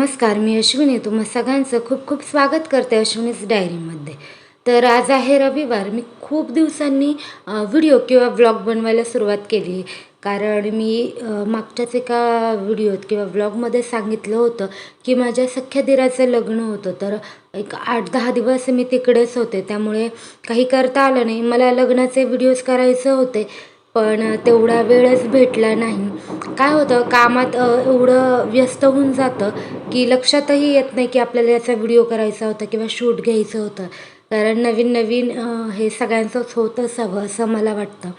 नमस्कार मी अश्विनी. तुम्हा सगळ्यांचं खूप खूप स्वागत करते अश्विनीच डायरीमध्ये. तर आज आहे रविवार. मी खूप दिवसांनी व्हिडिओ किंवा व्लॉग बनवायला सुरुवात केली. कारण मी मागच्याच एका व्हिडिओत किंवा व्लॉगमध्ये सांगितलं होतं की माझ्या सख्या दिराचं लग्न होतं. तर एक आठ दहा दिवस मी तिकडेच होते. त्यामुळे काही करता आलं नाही. मला लग्नाचे व्हिडिओज करायचे होते. पण तेवढा वेळच भेटला नाही. काय होतं कामात एवढं व्यस्त होऊन जातं की लक्षातही येत नाही की आपल्याला याचा व्हिडिओ करायचा होता किंवा शूट घ्यायचं होतं. कारण नवीन नवीन हे सगळ्यांचंच होत असावं असं मला वाटतं.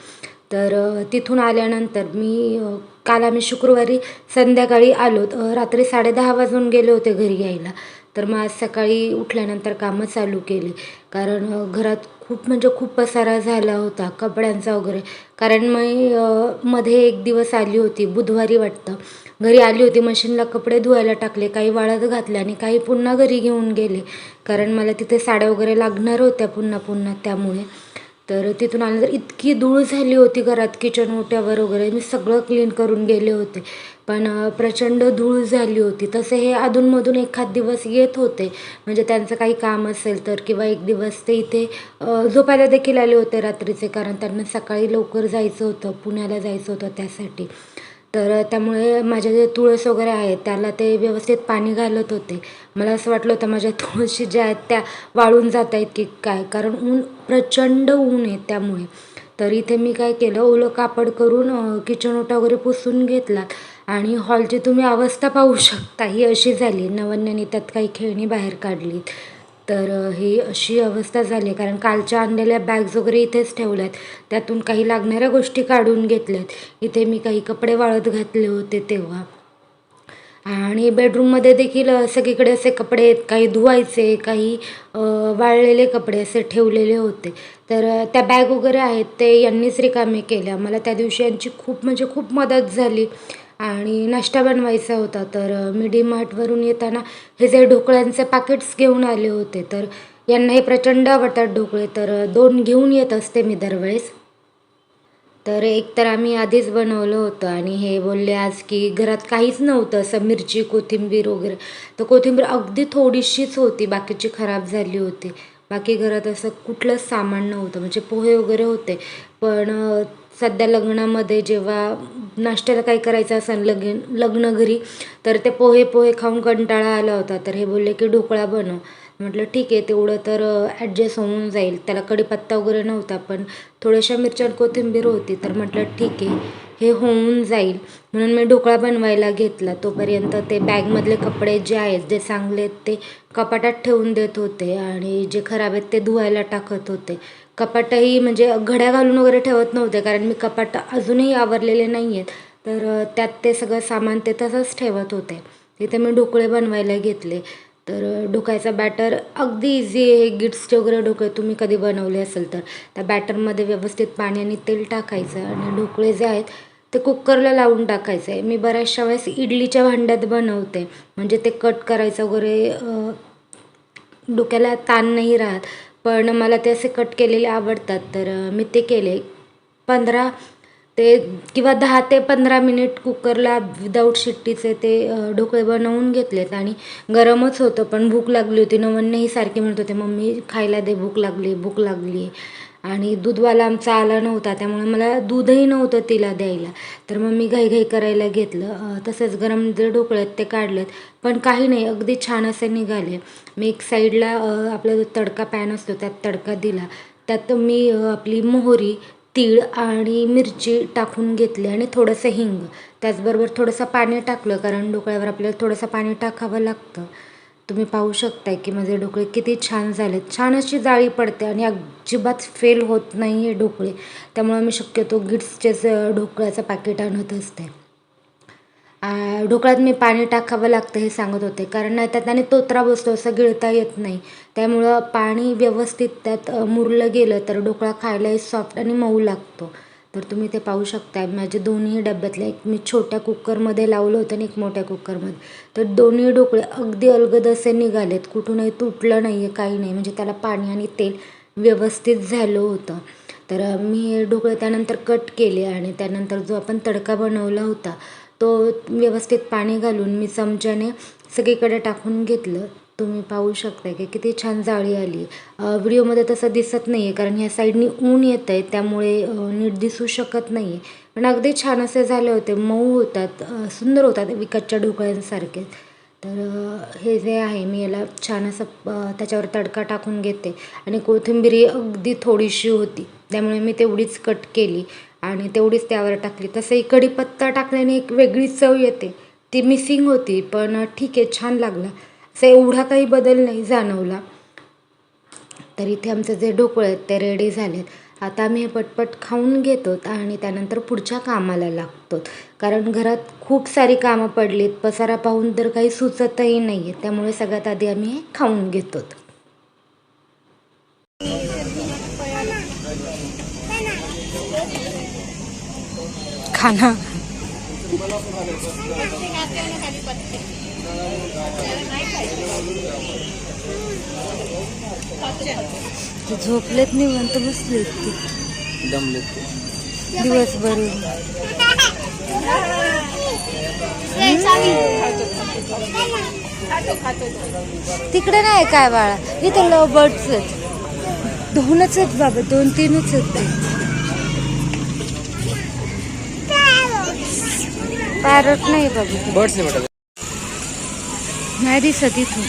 तर तिथून आल्यानंतर मी काल आम्ही शुक्रवारी संध्याकाळी आलो. अ, रात्री साडेदहा वाजून गेले होते घरी यायला. तर मग आज सकाळी उठल्यानंतर कामं चालू केली. कारण घरात खूप म्हणजे खूप पसारा झाला होता कपड्यांचा वगैरे. कारण मी मध्ये एक दिवस आली होती बुधवारी वाटतं. घरी आली होती मशीनला कपडे धुवायला टाकले काही वाळत घातले आणि काही पुन्हा घरी घेऊन गेले. कारण मला तिथे साड्या वगैरे लागणार होत्या पुन्हा पुन्हा त्यामुळे. तर तिथून आल्यानंतर इतकी धूळ झाली होती घरात किचन ओट्यावर वगैरे. मी सगळं क्लीन करून गेले होते. पण प्रचंड धूळ झाली होती. तसे हे अधूनमधून एखाद दिवस येत होते. म्हणजे त्यांचं काही काम असेल तर किंवा एक दिवस ते इथे झोपायला देखील आले होते रात्रीचे. कारण त्यांना सकाळी लवकर जायचं होतं पुण्याला जायचं होतं त्यासाठी. तर त्यामुळे माझ्या जे तुळस वगैरे आहेत त्याला ते व्यवस्थित पाणी घालत होते. मला असं वाटलं होतं माझ्या तुळशी ज्या आहेत त्या वाळून जात आहेत की काय? कारण ऊन प्रचंड ऊन आहे त्यामुळे. तर इथे मी काय केलं ओलं कापड करून किचन ओटा वगैरे पुसून घेतला. आणि हॉलची तुम्ही अवस्था पाहू शकता ही अशी झाली. नवन्याने त्यात काही खेळणी बाहेर काढलीत. तर ही अशी अवस्था झाली आहे. कारण कालच्या आणलेल्या बॅग्स वगैरे इथेच ठेवल्यात. त्यातून काही लागणाऱ्या गोष्टी काढून घेतल्यात. इथे मी काही कपडे वाळत घातले होते तेव्हा. आणि बेडरूममध्ये देखील सगळीकडे असे कपडे आहेत. काही धुवायचे काही वाळलेले कपडे असे ठेवलेले होते. तर त्या बॅग वगैरे आहेत. ते यांनीच रिकामे केल्या मला त्या दिवशी यांची खूप म्हणजे खूप मदत झाली. आणि नाश्ता बनवायचा होता तर मी डी मार्टवरून येताना हे जे ढोकळ्यांचे पाकेट्स घेऊन आले होते तर यांना हे प्रचंड आवडतात ढोकळे तर दोन घेऊन येत असते मी दरवेळेस. तर एक तर आम्ही आधीच बनवलं होतं आणि हे बोलले आज की घरात काहीच नव्हतं असं मिरची कोथिंबीर वगैरे. तर कोथिंबीर अगदी थोडीशीच होती बाकीची खराब झाली होती. बाकी घरात असं कुठलंच सामान नव्हतं म्हणजे पोहे वगैरे होते. पण सध्या लग्नामध्ये जेव्हा नाश्त्याला काही करायचं असेल लगीन लग्न घरी तर ते पोहे पोहे खाऊन कंटाळा आला होता. तर हे बोलले की ढोकळा बनव. म्हटलं ठीक आहे तेवढं तर ॲडजस्ट होऊन जाईल. त्याला कढीपत्ता वगैरे नव्हता पण थोड्याशा मिरच्या कोथिंबीर होती. तर म्हटलं ठीक आहे हे होऊन जाईल. म्हणून मी ढोकळा बनवायला घेतला. तोपर्यंत ते बॅगमधले कपडे जे आहेत जे चांगले आहेत ते कपाटात ठेवून देत होते. आणि जे खराब आहेत ते धुवायला टाकत होते. कपाटही म्हणजे घड्या घालून वगैरे ठेवत नव्हते कारण मी कपाट अजूनही आवरलेले नाही आहेत तर त्यात ते सगळं सामान ते तसंच ठेवत होते. तिथे मी ढोकळे बनवायला घेतले. तर ढोकायचा बॅटर अगदी इझी आहे. गिट्सचे वगैरे ढोकळे तुम्ही कधी बनवले असेल तर. त्या बॅटरमध्ये व्यवस्थित पाणी आणि तेल टाकायचं आणि ढोकळे जे आहेत ते कुकरला लावून टाकायचं. आहे मी बऱ्याचशा वेळेस इडलीच्या भांड्यात बनवते. म्हणजे ते कट करायचं वगैरे डोक्याला ताण नाही राहत. पण मला ते असे कट केलेले आवडतात. तर मी ते केले. पंधरा ते किंवा दहा ते पंधरा मिनिट कुकरला विदाऊट शिट्टीचे ते ढोकळे बनवून घेतलेत आणि गरमच होतं पण भूक लागली होती. नवन्यही सारखे म्हणत होते मम्मी खायला दे भूक लागली भूक लागली. आणि दूधवाला आमचा आला नव्हता त्यामुळे मला दूधही नव्हतं तिला द्यायला. तर मग मी घाईघाई करायला घेतलं. तसंच गरम जे ढोकळे आहेत ते काढलेत पण काही नाही अगदी छान असे निघाले. मी एक साईडला आपला जो तडका पॅन असतो त्यात तडका दिला. त्यात मी आपली मोहरी तीळ आणि मिरची टाकून घेतली आणि थोडंसं हिंग. त्याचबरोबर थोडंसं पाणी टाकलं कारण ढोकळ्यावर आपल्याला थोडंसं पाणी टाकावं लागतं. तुम्ही पाहू शकताय की माझे ढोकळे किती छान झालेत छान अशी जाळी पडते आणि अजिबात फेल होत नाही आहे ढोकळे. त्यामुळे मी शक्यतो गिट्सचेच ढोकळ्याचं पॅकेट आणत असते. ढोकळ्यात मी पाणी टाकावं लागतं हे सांगत होते. कारण नाही त्यात आणि तोत्रा बसतो असं गिळता येत नाही. त्यामुळं पाणी व्यवस्थित त्यात मुरलं गेलं तर ढोकळा खायलाही सॉफ्ट आणि मऊ लागतो. तर तुम्ही ते पाहू शकता माझे दोन्ही डब्यातले एक मी छोट्या कुकरमध्ये लावलं होतं आणि एक मोठ्या कुकरमध्ये. तर दोन्ही ढोकळे अगदी अलगद असे निघालेत. कुठूनही तुटलं नाही आहे काही नाही. म्हणजे त्याला पाणी आणि तेल व्यवस्थित झालं होतं. तर मी हे ढोकळे त्यानंतर कट केले आणि त्यानंतर जो आपण तडका बनवला होता तो व्यवस्थित पाणी घालून मी चमच्याने सगळीकडे टाकून घेतलं. तुम्ही पाहू शकता की किती छान जाळी आली. व्हिडिओमध्ये तसं दिसत नाही आहे कारण ह्या साईडनी ऊन येत आहे त्यामुळे नीट दिसू शकत नाही आहे पण अगदी छान असे झाले होते मऊ होतात सुंदर होतात विकतच्या ढोकळ्यांसारखे तर हे जे आहे मी याला छान असं त्याच्यावर तडका टाकून घेते. आणि कोथिंबिरी अगदी थोडीशी होती त्यामुळे मी तेवढीच कट केली आणि तेवढीच त्यावर टाकली. तसंही कढीपत्ता टाकल्याने एक वेगळी चव येते. ती मिसिंग होती पण ठीक आहे छान लागला. चा एवढा काही बदल नाही जाणवला. तर इथे आमचं जे ढोकळे आहेत ते रेडी झालेत. आता आम्ही हे पटपट खाऊन घेतो आणि त्यानंतर पुढच्या कामाला लागतो. कारण घरात खूप सारी कामं पडलीत पसारा पाहून तर काही सुचतही नाही आहे त्यामुळे सगळ्यात आधी आम्ही हे खाऊन घेतो. खाना. ते झोपलेत निवांत बसलेत ते दमलेत ते. दिवसभर. तिकडे नाही काय बाळा? इथं लव बर्ड्स आहेत. दोनच आहेत बाबा दोन तीनच आहेत ते. पॅरट नाही बाबा. बर्ड्स बेटा नाही दिसत इथून.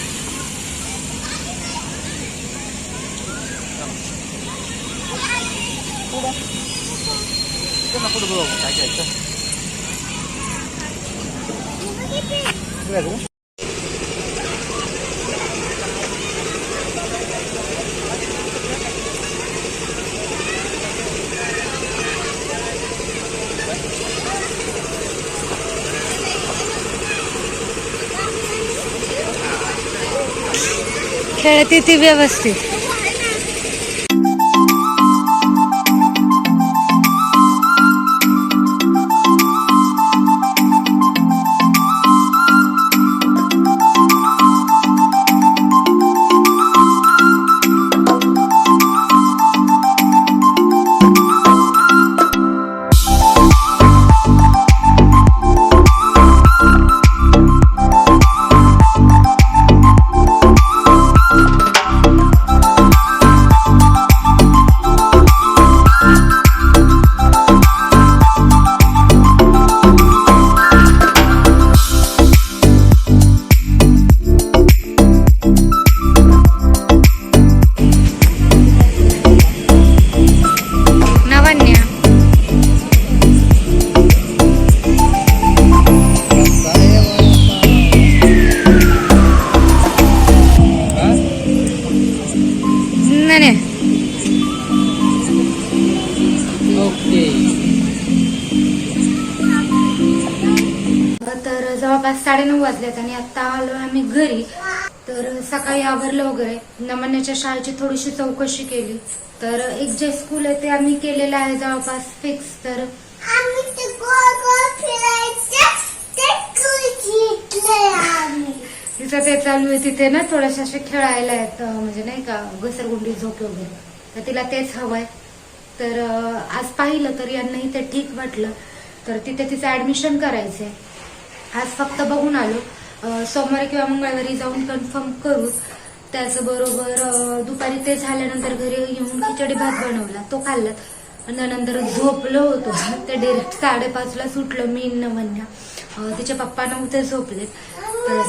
पुढे काय काय ती व्यवस्थित. वाजलेत आणि आता आलो आम्ही घरी. तर सकाळी आवरलं वगैरे. नमन्याच्या शाळेची थोडीशी चौकशी केली. तर एक जे स्कूल आहे ते आम्ही केलेलं आहे जवळपास फिक्स तर तिचं ते चालू आहे तिथे ना थोडेसे असे खेळायला आहेत म्हणजे नाही का घसरगुंडी झोके वगैरे. तर तिला तेच हवंय. तर आज पाहिलं तर यांनाही ते ठीक वाटलं. तर तिथे तिचं ऍडमिशन करायचंय. आज फक्त बघून आलो. सोमवारी किंवा मंगळवारी जाऊन कन्फर्म करू. त्याचबरोबर दुपारी ते झाल्यानंतर घरी येऊन खिचडी भात बनवला. तो खाल्लात आणि त्यानंतर झोपलो होतो. ते डायरेक्ट साडेपाचला सुटलं मी नवन्या अं, तिचे पप्पा नव्हते झोपले तर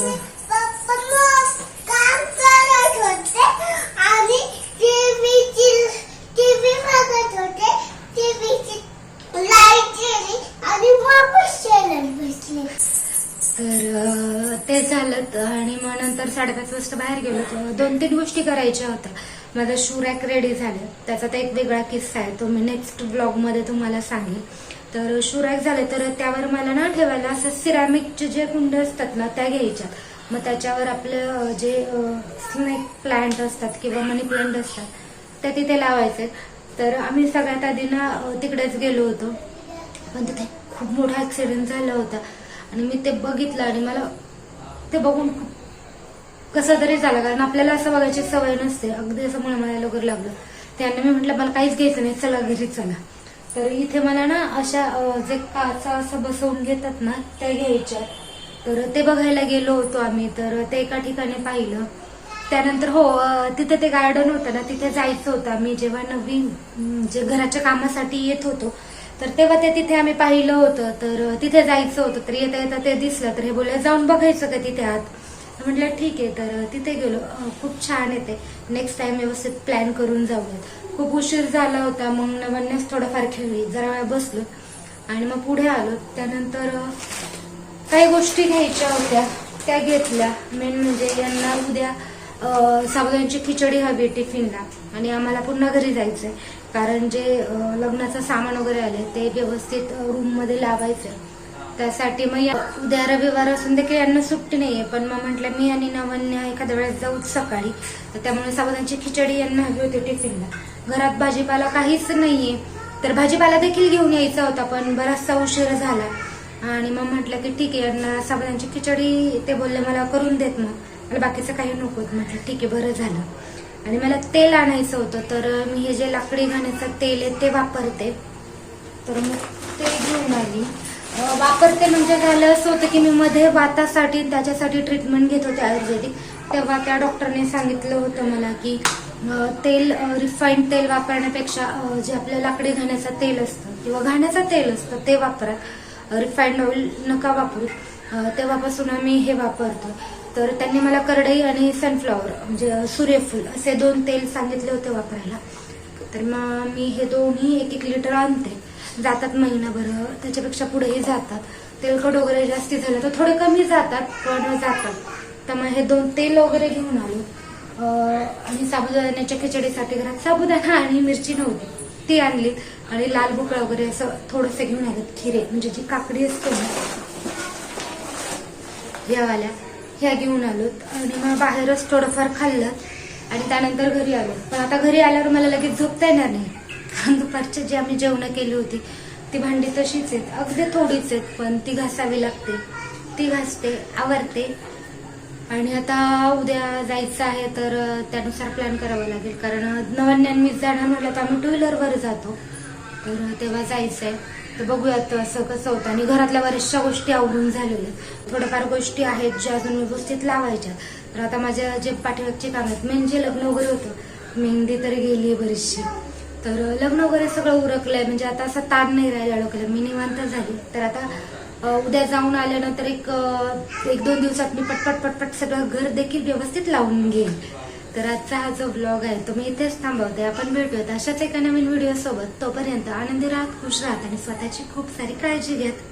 झालं आणि मग नंतर साडेपाच वाजता बाहेर गेलो होतो. दोन तीन गोष्टी करायच्या होत्या. माझा शू रॅक रेडी झालं. त्याचा तर एक वेगळा किस्सा आहे. तो मी नेक्स्ट ब्लॉगमध्ये तुम्हाला सांगेन. तर शू रॅक झाले तर त्यावर मला ना ठेवायला असं सिरामिकचे जे कुंड असतात ना त्या घ्यायच्या. मग त्याच्यावर आपलं जे स्नेक प्लांट असतात किंवा मनी प्लांट असतात ते तिथे लावायचे. तर आम्ही सगळ्यात आधी ना तिकडेच गेलो होतो. पण तिथे खूप मोठा ऍक्सिडेंट झाला होता. आणि मी ते बघितलं आणि मला ते बघून खूप कसं तरी झालं कारण आपल्याला असं बघायची सवय नसते. अगदी असं मळमळायला वगैरे लागलं. त्यांना मी म्हटलं मला काहीच घ्यायचं नाही. चला घरी चला. तर इथे मला ना अशा जे काचा असं बसवून घेतात ना त्या घ्यायच्या. तर ते बघायला गेलो होतो आम्ही. तर ते एका ठिकाणी पाहिलं. त्यानंतर हो तिथे ते गार्डन होतं ना तिथे जायचं होतं आम्ही. जेव्हा नवीन जे घराच्या कामासाठी येत होतो तर तेव्हा ते तिथे आम्ही पाहिलं होतं तर तिथे जायचं होतं तर येता येता ते दिसलं तर हे बोलले जाऊन बघायचं का तिथे आत? म्हटलं ठीक आहे. तर तिथे गेलो. खूप छान येते. नेक्स्ट टाइम व्यवस्थित प्लॅन करून जाऊयात. खूप उशीर झाला होता मग नवन्यास थोडंफार खेळली जरा वेळ बसलो आणि मग पुढे आलो. त्यानंतर काही गोष्टी घ्यायच्या होत्या त्या घेतल्या. मेन म्हणजे यांना उद्या अं, साबुदाण्याची खिचडी हवी टिफिनला आणि आम्हाला पुन्हा घरी जायचंय. कारण जे लग्नाचं सामान वगैरे आले ते व्यवस्थित रूममध्ये लावायचं. त्यासाठी मग उद्या रविवार असून देखील यांना सुट्टी नाहीये पण मग म्हटलं मी आणि नवन्या एखाद्या वेळेस जाऊच सकाळी. तर त्यामुळे साबुदाण्याची खिचडी यांना हवी होती टिफिनला. घरात भाजीपाला काहीच नाहीये तर भाजीपाला देखील घेऊन यायचा होता पण बराचसा उशीर झाला. आणि मग म्हटलं की ठीक आहे यांना साबुदाण्याची खिचडी ते बोलले मला करून देत मग. मला बाकीचं काही नकोत म्हटलं ठीक आहे बरं झालं. आणि मला तेल आणायचं होतं तर मी हे जे लाकडी घाण्याचं तेल आहे ते वापरते. तर मग ते घेऊन आली. वापरते म्हणजे झालं असं होतं की मी मध्ये वातासाठी त्याच्यासाठी ट्रीटमेंट घेत होते आयुर्वेदिक. तेव्हा त्या डॉक्टरने सांगितलं होतं मला की तेल रिफाईंड तेल वापरण्यापेक्षा जे आपलं लाकडी घाण्याचं तेल असतं किंवा घाण्याचं तेल असतं ते वापरा. रिफाईंड ऑइल नका वापरू. तेव्हापासून आम्ही हे वापरतो. तर त्यांनी मला करडई आणि सनफ्लॉवर म्हणजे सूर्यफूल असे दोन तेल सांगितले होते वापरायला. तर मग मी हे दोन्ही एक एक लिटर आणते. जातात महिनाभर त्याच्यापेक्षा पुढेही जातात. तेलकट वगैरे जास्ती झालं तर थोडे कमी जातात पण जातात. तर मग हे दोन तेल वगैरे घेऊन आलो. आणि साबुदाण्याच्या खिचडीसाठी घरात साबुदाणा आणि मिरची नव्हती. ती आणली आणि लाल भोकळा वगैरे असं थोडंसं घेऊन आलं खिरे. म्हणजे जी काकडी असते ना यावाल्या ह्या घेऊन आलो आणि मग बाहेरच थोडंफार खाल्लं आणि त्यानंतर घरी आलो. पण आता घरी आल्यावर मला लगेच झोपता येणार नाही. कारण दुपारची जी आम्ही जेवणं केली होती ती भांडी तशीच आहेत. अगदी थोडीच आहेत पण ती घासावी लागते. ती घासते आवरते. आणि आता उद्या जायचं आहे तर त्यानुसार प्लॅन करावा लागेल. कारण नवन्यान मीच जाणार म्हटलं तर आम्ही टू व्हीलरवर जातो. तर तेव्हा जायचं आहे तर बघूयात असं कसं होतं. आणि घरातल्या बऱ्याचशा गोष्टी आवडून झालेल्या आहेत. थोड्याफार गोष्टी आहेत ज्या अजून व्यवस्थित लावायच्या. तर आता माझ्या जे पाठीमागचे काम आहेत मेन जे लग्न वगैरे होतं मेहंदी तर गेली आहे बरीचशी. तर लग्न वगैरे सगळं उरकलंय. म्हणजे आता असा ताण नाही राहिला डोक्याला. मी निवांत झाली. तर आता उद्या जाऊन आल्यानंतर एक एक दोन दिवसात मी पटपट पटपट सगळं घर देखील व्यवस्थित लावून घेईन. तर आजचा हा जो ब्लॉग आहे तो मी इथेच थांबवते. आपण भेटूयात अशाच एका नवीन व्हिडिओ सोबत. तोपर्यंत आनंदी राहत खुश राहत आणि स्वतःची खूप सारी काळजी घ्यात